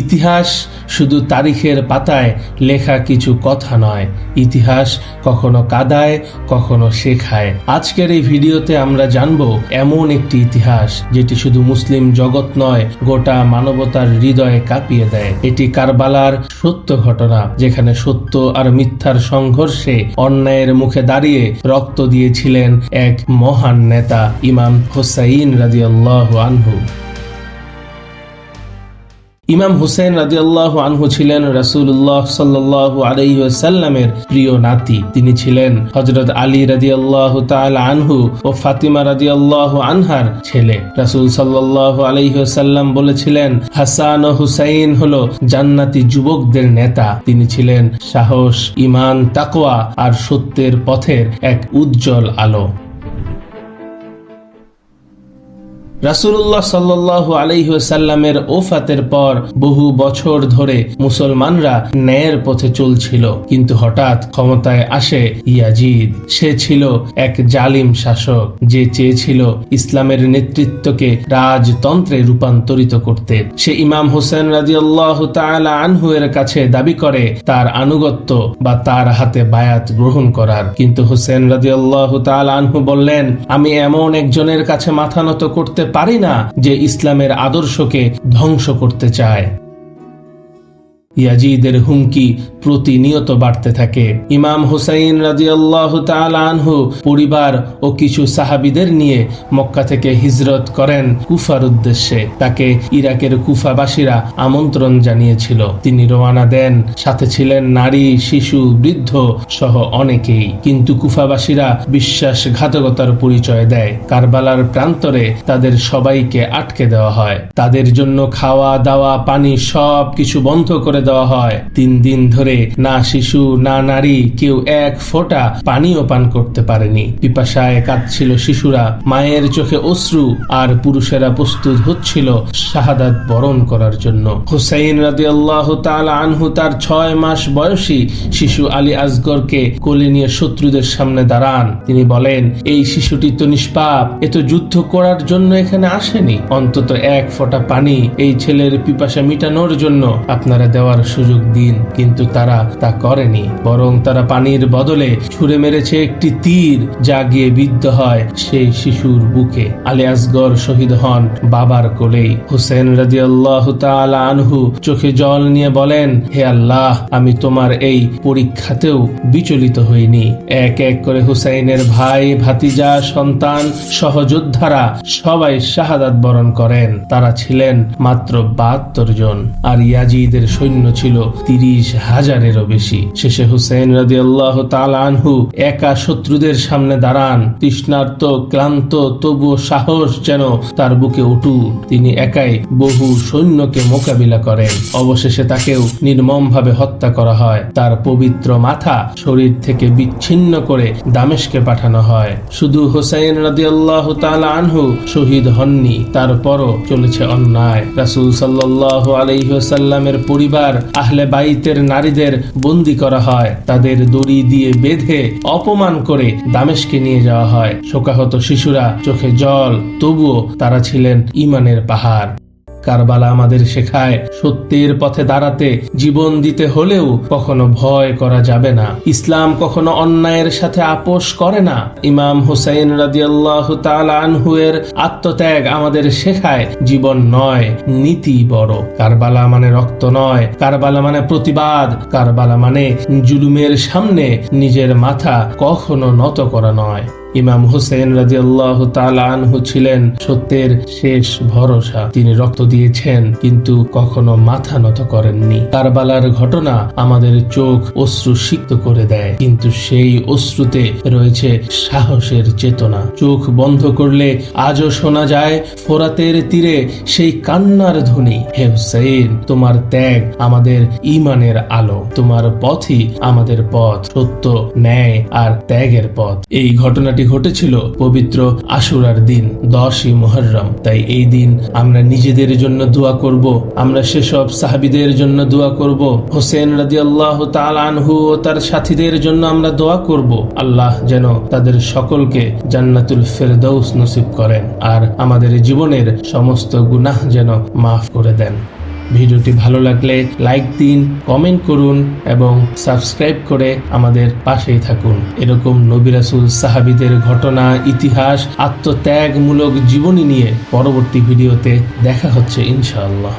ইতিহাস শুধু তারিখের পাতায় লেখা কিছু কথা নয়। ইতিহাস কখনো কাদায়, কখনো শেখায়। আজকের এই ভিডিওতে আমরা জানব এমন একটি ইতিহাস যেটি শুধু মুসলিম জগৎ নয়, গোটা মানবতার হৃদয়ে কাঁপিয়ে দেয়। এটি কারবালার সত্য ঘটনা, যেখানে সত্য আর মিথ্যার সংঘর্ষে অন্যায়ের মুখে দাঁড়িয়ে রক্ত দিয়েছিলেন এক মহান নেতা, ইমাম হোসাইন রাজিয়াল্লাহু আনহু। ইমাম হুসেন রাজিয়াল্লাহু আনহু ছিলেন রাসূলুল্লাহ সাল্লাল্লাহু আলাইহি ওয়াসাল্লামের প্রিয় নাতি। তিনি ছিলেন হযরত আলী রাদিয়াল্লাহু তাআলা আনহু ও ফাতিমা রাদিয়াল্লাহু আনহার ছেলে। রাসূল সাল্লাল্লাহু আলাইহি ওয়াসাল্লাম বলেছিলেন, হাসান ও হুসাইন হলো জান্নাতি যুবকদের নেতা। তিনি ছিলেন সাহস ইমান তাকওয়া আর সত্যের পথের এক উজ্জ্বল আলো। রাসুল্লাহ সাল্লাহ আলহিসাল্লামের ওফাতের পর বহু বছর ধরে মুসলমানরা ন্যায়ের পথে চলছিল। কিন্তু হঠাৎ ক্ষমতায় আসে ইয়াজিদ। সে ছিল এক জালিম শাসক যে চেয়েছিল ইসলামের নেতৃত্বকে রাজতন্ত্রে রূপান্তরিত করতে। সে ইমাম হোসেন রাজিয়াল্লাহ তাআলা আনহু এর কাছে দাবি করে, তার আনুগত্য বা তার হাতে বায়াত গ্রহণ করার। কিন্তু হোসেন রাজিয়াল্লাহ তাআলা আনহু বললেন, আমি এমন একজনের কাছে মাথা নত করতে পারি না যে ইসলামের আদর্শকে ধ্বংস করতে চায়। ইয়াজিদের হুমকি প্রতিনিয়ত বাড়তে থাকে। ইমাম হুসাইন রাজিয়াল্লাহ আনহু পরিবার ও কিছু সাহাবিদের নিয়ে মক্কা থেকে হিজরত করেন কুফার উদ্দেশ্যে। তাকে ইরাকের কুফাবাসীরা আমন্ত্রণ জানিয়েছিল। তিনি রওয়ানা দেন। সাথে ছিলেন নারী, শিশু, বৃদ্ধ সহ অনেকেই। কিন্তু কুফাবাসীরা বিশ্বাসঘাতকতার পরিচয় দেয়। কারবালার প্রান্তরে তাদের সবাইকে আটকে দেওয়া হয়। তাদের জন্য খাওয়া, দাওয়া, পানি সব কিছু বন্ধ করে দেওয়া হয়। তিন দিন ধরে না শিশু, না নারী কেউ এক ফোঁটা পানিও পান করতে পারেনি। পিপাসায় কাঁদছিল শিশুরা। মায়ের চোখে অশ্রু আর পুরুষেরা প্রস্তুত হচ্ছিল শাহাদাত বরণ করার জন্য। হুসাইন রাজি আল্লাহ আনহু তার ছয় মাস বয়সী শিশু আলী আসগরকে কোলে নিয়ে শত্রুদের সামনে দাঁড়ান। তিনি বলেন, এই শিশুটি তো নিষ্পাপ, এ তো যুদ্ধ করার জন্য এখানে আসেনি। অন্তত এক ফোঁটা পানি এই ছেলের পিপাসা মিটানোর জন্য আপনারা দেওয়ার সুযোগ দিন, কিন্তু তারা তা করেনি। বরং তারা পানির বদলে ছুঁড়ে মেরেছে একটি তীর যা গিয়ে বিদ্ধ হয় সেই শিশুর বুকে। আলী আসগর শহীদ হন বাবার কোলেই। হুসেন রাজি আল্লাহ আনহু চোখে জল নিয়ে বলেন, হে আল্লাহ, আমি তোমার এই পরীক্ষাতেও বিচলিত হইনি। এক এক করে হুসাইনের ভাই, ভাতিজা, সন্তান, সহযোদ্ধারা সবাই শাহাদাত বরণ করেন। তারা ছিলেন মাত্র বাহাত্তর জন। আর ইয়াজিদের সৈন্য ছিল তিরিশ হাজারেরও বেশি। শেষে হুসেন রাজি আল্লাহ আনহু একা শত্রুদের সামনে দাঁড়ান। তৃষ্ণার্ত, ক্লান্ত তবুও সাহস যেন তার বুকে উঠু তিনি একাই বহু সৈন্যকে মোকাবিলা করেন। অবশেষে তাকেও নির্মমভাবে হত্যা করা হয়। তার পবিত্র মাথা শরীর থেকে বিচ্ছিন্ন করে দামেশকে পাঠানো হয়। শুধু হোসাইন রাজি আল্লাহ আনহু শহীদ হননি, তারপরও চলেছে অন্যায়। রাসুল সাল্লাহ আলহিহাসাল্লামের পরিবার আহলে বাইতের নারীদের বন্দি করা হয়। তাদের দড়ি দিয়ে বেঁধে অপমান করে দামেশকে নিয়ে যাওয়া হয়। শোকাহত শিশুরা চোখে জল, তবুও তারা ছিলেন ইমানের পাহাড়। কারবালা আমাদের শেখায়, সত্যের পথে দাঁড়াতে জীবন দিতে হলেও কখনো ভয় করা যাবে না। ইসলাম কখনো অন্যায়ের সাথে আপোষ করে না। ইমাম হুসাইন আনহুয়ের আত্মত্যাগ আমাদের শেখায়, জীবন নয়, নীতি বড়। কারবালা মানে রক্ত নয়, কারবালা মানে প্রতিবাদ, কারবালা মানে জুলুমের সামনে নিজের মাথা কখনো নত করা নয়। ইমাম হুসেন রাজি আল্লাহ আনহু ছিলেন সত্যের শেষ ভরসা। তিনি রক্ত দিয়েছেন, কিন্তু কখনো মাথা নত করেননি। কারবালার ঘটনা আমাদের চোখ অশ্রু সিক্ত করে দেয়, কিন্তু সেই অশ্রুতে রয়েছে সাহসের চেতনা। চোখ বন্ধ করলে আজও শোনা যায়, ফোরাতের তীরে সেই কান্নার ধ্বনি, হে হুসেন তোমার ত্যাগ আমাদের ইমানের আলো, তোমার পথই আমাদের পথ, সত্য, ন্যায় আর ত্যাগের পথ। এই ঘটনাটি ঘটেছিল পবিত্র আশুরার দিন, দশই মোহরম তাই এই দিন আমরা নিজেদের জন্য দোয়া করব, আমরা সেসব সাহাবিদের জন্য দোয়া করব, হোসেন রাজি আল্লাহ আনহু ও তার সাথীদের জন্য আমরা দোয়া করব। আল্লাহ যেন তাদের সকলকে জান্নাতুল ফেরদৌস নসিব করেন, আর আমাদের জীবনের সমস্ত গুনাহ যেন মাফ করে দেন। ভিডিওটি ভালো লাগলে লাইক দিন, কমেন্ট করুন এবং সাবস্ক্রাইব করে আমাদের পাশেই থাকুন। এরকম নবিরাসুল সাহাবিদের ঘটনা, ইতিহাস, আত্মত্যাগমূলক জীবনী নিয়ে পরবর্তী ভিডিওতে দেখা হচ্ছে ইনশাআল্লাহ।